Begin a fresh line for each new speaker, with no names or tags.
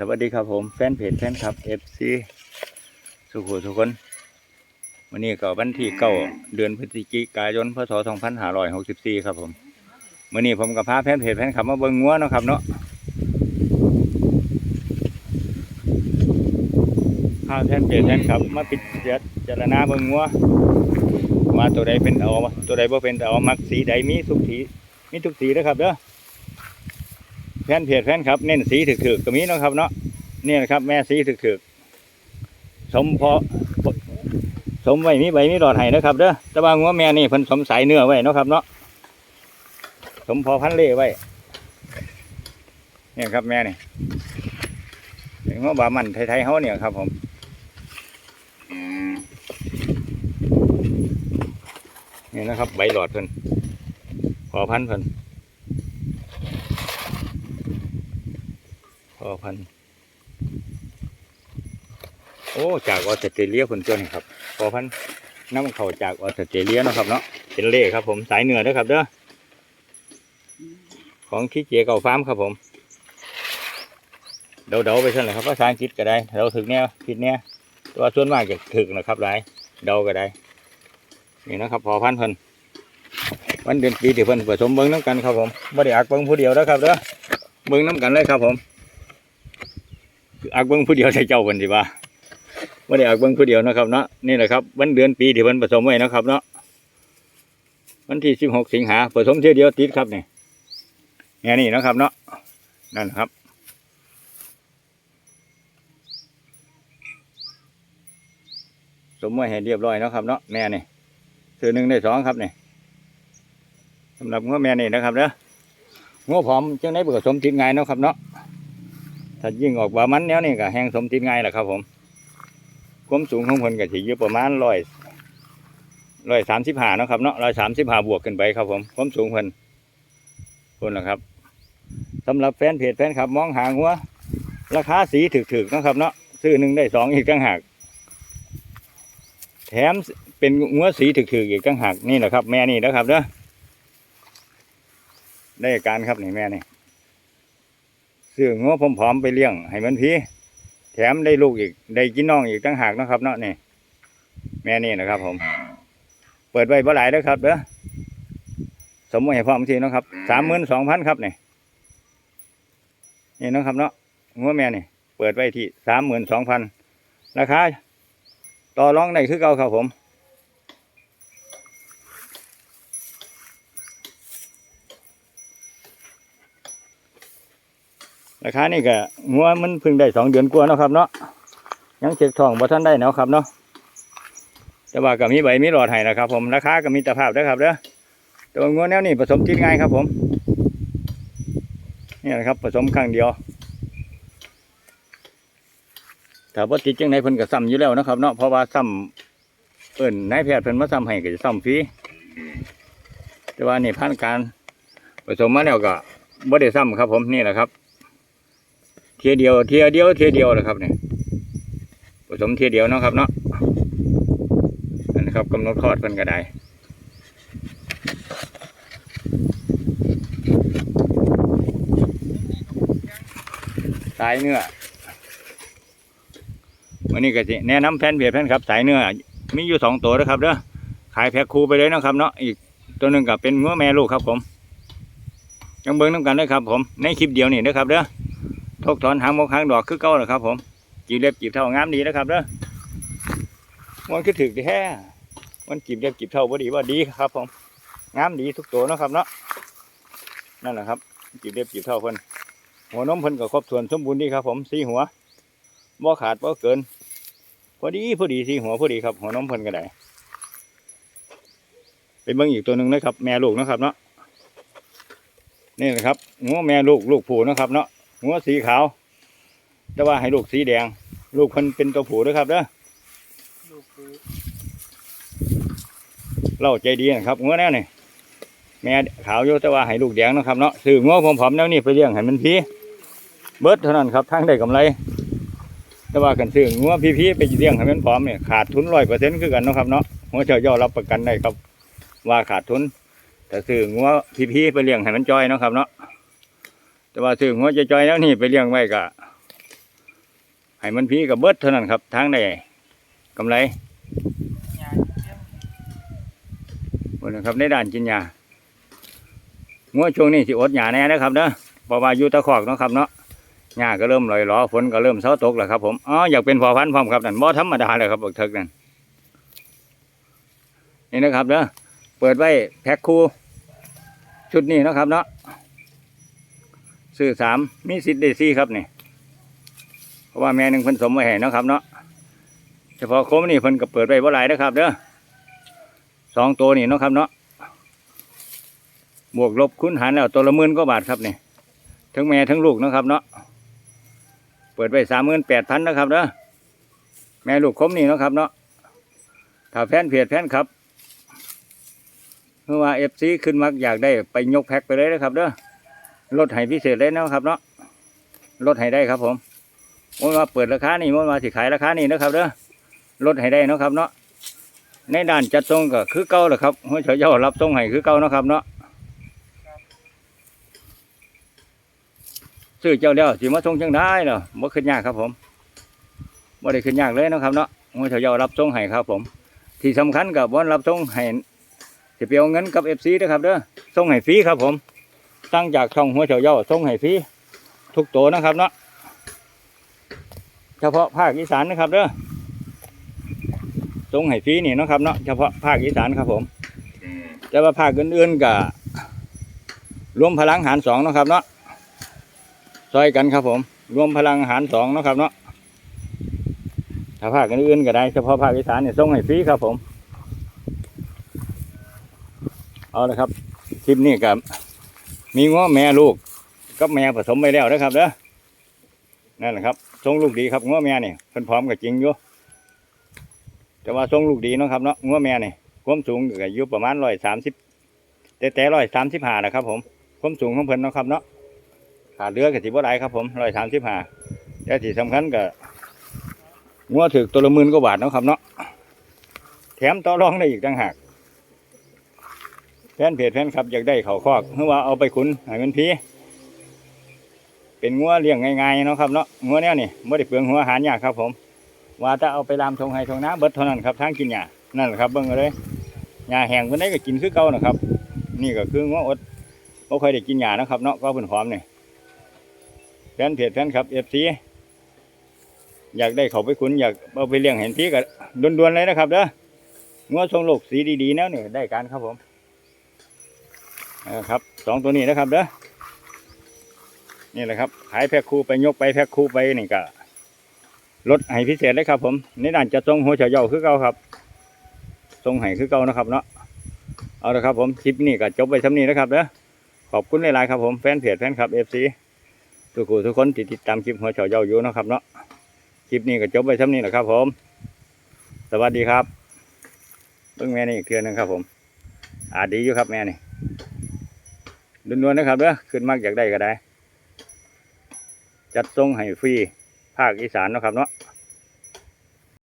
สวัสดีครับผมแฟนเพจแฟนคลับ FC สุขุทุกคนวันนี้ก็วันที่เก้าเดือนพฤศจิกายนพศ2564ครับผมวันนี้ผมกับพาแฟนเพจแฟนคลับมาเบิ่งงัวนะครับเนาะพาแฟนเพจแฟนคลับมาปิดเจารณาเบิ่งงัวว่าตัวใดเป็นเอาตัวใดบ่เป็นเอามักสีใดมีทุกสีมีทุกสีนะครับเด้อ ฟนเพจแฟนครับเน้นสีถึกๆก็มีเนาะครับเนาะนี่นะครับ แม่สีถึกๆสมพอสมไว้มีใบมีหลอดไห้นะครับเด้อแต่ว่างัวแม่นี่เพิ่นสมสายเนื้อไว้เนาะครับเนาะสมพอพันเล่ไว้เนี่ยครับแม่นี่งัวบามันไทยๆเฮาเนี่ยครับผมนี่นะครับ ใบหลอดเพิ่นพอพันเพิ่น อพันโอ้จากออสเตรเลียคนตัวนี้ครับพอพันน้ำเขาจากออสเตรเลียนะครับเนาะเป็นเล่ครับ ผมสายเหนือนะครับเด้อของขี้เจียเก่าฟาร์มครับผมเดาๆไปสั่นเลยครับภาษาอังกฤษก็ได้เราถึกแนวผิดแนวแตัวส่วนมากจะถึกนะครับหลายเดาก็ได้นี่นะครับพอพันเพิ่นวันเดือนปีที่เพิ่นผสมเบิ้งน้ำกันครับผมไม่ได้อักเบิ้งผู้เดียวนะครับเด้อเบิ้งน้ำกันเลยครับผม อักเบิ้งผู้เดียวใช่เจ้าเพิ่นสิว่าไม่ได้อักเบิ้งผู้เดียวนะครับเนาะนี่แหละครับวันเดือนปีที่เพิ่นผสมไว้นะครับเนาะวันที่สิบหกสิงหาผสมเที่ยวเดียวติดครับนี่แง่นี่นะครับเนาะนั่นครับสมไว้ให้เรียบร้อยนะครับเนาะแม่นี่คือหนึ่งได้สองครับนี่สำหรับง้อแม่นี่นะครับเนาะง้อผอมจังได้ผสมติดง่ายนะครับเนาะ ถ้ายิ่งออกบามันแนวนี่ก็แห้งสมติดง่ายแหละครับ ผมความสูงของเพิ่นก็สิอยู่ประมาณร้อยร้อยสามสิบห้านาะครับเนาะร้อยสามสิบห้าบวกขึ้นไปครับ ผมความสูงเพิ่นคนละครับสำหรับแฟนเพจแฟนครับมองหางหัวราคาสีถึกๆนะครับเนาะซื้อหนึ่งได้สองอีกต่างหากแถมเป็นหัวสีถึกๆอีกต่างหากนี่แหละครับ แม่นี่นะครับเด้อได้การครับนี่แม่นี่ ซื้องัวผอมๆไปเลี้ยง ให้มันพีแถมได้ลูกอีก ได้กินน้องอีกตั้งหากนะครับเนาะนี่แม่นี่นะครับ ผม เปิดไว้บ่หลายเด้อครับเด้อสมมติให้พร้อมทีนะครับสามหมื่นสองพันครับนี่นี่นะครับเนาะงัวแม่นี่ เปิดไว้ที่สามหมื่นสองพันราคาต่อรองได้คือเก่าครับผม ราคานี่ก็งัวมันพิ่งได้สองเดือนกว่าเนาะครับ เนาะยังเช็คทองบ่ท่านได้เนาะครับเนาะแต่ว่าก็มีใบมีหลอดให้นะครับ ผมราคาก็มีตะภาพเด้ครับเด้อตัวงัวแนวนี้ผสมทิศง่ายครับ ผมนี่นะครับผสมครั้งเดียวถ้าว่าติดจังไหนเพิ่นก็ซ้ำอยู่แล้วนะครับ เนาะเพราะว่าซ้ำเอิ้นนายแพทย์เพิ่นมาซ้ำให้ก็จะซ้ำฟรีแต่ว่านี่ผ่านการผสมมาแล้วก็บ่ได้ซ้ำครับ ผมนี่แหละครับ เทียเดียวเทียเดียวเทียเดียวนะครับเนี่ยผสมเทียเดียวเนาะครับเนาะนั่นนะครับกำหนดคลอดเพิ่นก็ได้สายเนื้อวันนี้ก็สิแนะนำแฟนเพจแฟนครับ สายเนื้อมีอยู่สองตัวนะครับเด้อขายแพ็คคู่ไปเลยนะครับเนาะอีกตัวหนึ่งก็เป็นงัวแม่ลูกครับผมยังเบิ้งน้ำกันเลยครับผมในคลิปเดียวนี่นะครับเด้อ กถอนหางมกหางดอกคือเก่านะครับ ผมจีบเล็บจีบเท่างามดีนะครับเด้อมันคือถึกแท้มันจีบเล็บจีบเท่าพอดีว่าดีครับ ผมงามดีทุกตัวนะครับ เนาะนั่นแหละครับจีบเล็บจีบเท่าเพิ่นหัวนมเพิ่นก็ครบส่วนสมบูรณ์ดีครับ ผมสีหัวบ่ขาดบ่เกิน พอดีพอดีสีหัวพอดีครับ หัวนมเพิ่นก็ได้เป็นเบิ่งอีกตัวหนึ่งนะครับ แม่ลูกนะครับ เนาะนี่นะครับงัวแม่ลูกลูกผูนะครับเนาะ หัวสีขาว แต่ว่าให้ลูกสีแดง ลูกคนเป็นตัวผู้ด้วยครับเด้อเล่าใจดีนะครับหัวแนวนี่แม่ขาวอยู่แต่ว่าให้ลูกแดงนะครับเนาะซื้องัวผมผอมๆแนวนี้ไปเลี้ยงให้มันพีเบิดเท่านั้นครับทั้งได้กำไร แต่ว่ากันซื้องัวพีๆไปเลี้ยงให้มันผอมเนี่ยขาดทุนร้อยเปอร์เซ็นต์คือกันนะครับเนาะหัวเจ้าย่อรับประกันได้ครับ ว่าขาดทุนแต่ซื้องัวพีๆไปเลี้ยงให้มันจอยนะครับเนาะ แต่ว่าซื้อหัวใจจอยแล้วนี่ไปเลี้ยงไว้ก็ให้มันพีกับเบิดเท่านั้นครับทางได้กำไร
เยี่ยม
หมดนะครับในด้านกินยางัวช่วงนี้สิอดหยาแน่นะครับเนาะเพราะว่าอยู่ตะขอกเนาะครับเนาะหญ้าก็เริ่มลอยหลอฝนก็เริ่มเซาตกแล้วครับผมอ๋ออยากเป็นพอพันธุ์พร้อมครับนั่นบ่ธรรมดาเลยครับบักเถิกนั่นนี่นะครับเนาะเปิดไว้แพ็คคู่ชุดนี้นะครับเนาะ ซื้อสามมีสิทธิ์ได้สี่ครับนี่เพราะว่าแม่หนึ่งเพิ่นสมไว้ให้เนะครับเนาะเฉพาะโคมนี่เพิ่นก็เปิดไว้บ่หลายนะครับเด้อสองตัวนี่นะครับเนาะบวกลบคูณหารแล้วตัวละหมื่นกว่าบาทครับนี่ทั้งแม่ทั้งลูกนะครับเนาะเปิดไปสามหมื่นแปดพันนะครับเนาะแม่ลูกคมนี่นะครับเนาะถ้าแฟนเพจแฟนครับเมื่อว่าเอฟซีขึ้นมักอยากได้ไปยกแพ็คไปเลยนะครับเด้อ ลดให้พิเศษเลยนะครับเนาะลดให้ได้ครับผมมันว่าเปิดราคานี่มันว่าสิขายราคานี่นะครับเด้อลดให้ได้นะครับเนาะในด้านจัดส่งก็คือเก่าแหละครับหัวเฉยเจ้ารับส่งให้คือเก่านะครับเนาะซื้อเจ้าแล้วสิมาส่งจังได้เนาะบ่ขึ้นยากครับผมบ่ได้ขึ้นยากเลยนะครับเนาะหัวเฉยเจ้ารับส่งให้ครับผม ที่สำคัญกับบ่รับส่งให้สิไปเอาเงินกับ FC เด้อครับเด้อส่งให้ฟรีครับผม ตั้งจากช่องหัวเฉยเจ้าส่งให้ฟรีทุกตัวนะครับเนาะเฉพาะภาคอีสานนะครับเด้อส่งให้ฟรีนี่นะครับเนาะเฉพาะภาคอีสานครับผม แต่ว่าภาคอื่นๆก็รวมพลังหารสองนะครับเนาะซอยกันครับผม รวมพลังหารสองนะครับเนาะถ้าภาคอื่นๆก็ได้เฉพาะภาคอีสานเนี่ยส่งให้ฟรีครับผม เอาละครับ คลิปนี้กับ มีง้อแม่ลูกกับแม่ผสมไปแล้วนะครับเด้อนั่นแหละครับส่งลูกดีครับง้อแม่เนี่เพิ่นพร้อมกับจริงอยู่แต่ว่าทรงลูกดีเนาะครับเนาะงัวแม่เนี่ยความสูงก็อยู่ประมาณร้อยสามสิบแต่แต่ร้อยสามสิบห้านะครับ ผมความสูงของเพิ่นเนาะครับเนาะขาดเรือกับสิบ่ไดครับผมร้อยสามสิบห้าแต่ที่สำคัญก็งัวถึกตัวละหมื่นกว่าบาทเนาะครับเนาะแถมต่อรองได้อีกต่างหาก แฟนเพจแฟนครับอยากได้เขาคอกเพื่อว่าเอาไปขุนให้มันพีเป็นงัวเลี้ยงง่ายๆเนาะครับเนาะงัวเนี้ยนี่ไม่ได้เปลืองหัวอาหารยากครับ ผม ว่าจะเอาไปลามทงไห้ทงน้ำเบิดเท่านั้นครับทางกินหญ้านั่นแหละครับเบิ่งเอาเลยหญ้าแห้งเพิ่นได้ก็กินคือเก่านะครับ นี่ก็คือง้ออดบ่ค่อยได้กินหญ้านะครับเนาะก็เพิ่นหอมนี่แฟนเพจแฟนครับ FC อยากได้เขาไปคุณอยากเอาไปเลี้ยงเห็นพี่ก็ด่วนๆเลยนะครับเด้อง้อทรงโลกสีดีๆแนวนี่ได้การครับผม ครับสองตัวนี้นะครับเด้อนี่แหละครับขายแพ็คคู่ไปยกไปแพ็คคู่ไปนี่ก็ลดให้พิเศษเลยครับผมในด้านจะทรงหัวเฉยเยาคือเก่าครับทรงให้คือเก่านะครับเนาะเอาละครับผมคลิปนี้ก็จบไปสำนี้นะครับเด้อขอบคุณหลายๆครับผมแฟนเพจแฟนคลับเอฟซีทุกคนทุกคนติดตามคลิปหัวเฉยเยาอยู่นะครับเนาะคลิปนี้ก็จบไปสำนี้แหละครับ ผม สวัสดีครับเบิ่งแม่นี่อีกเทือหนึงครับผมอาดีอยู่ครับแม่นี่ ดวนๆนะครับเด้อขึ้นมากอยากได้ก็ได้ จัดทรงให้ฟรีภาคอีสานนะครับเนาะ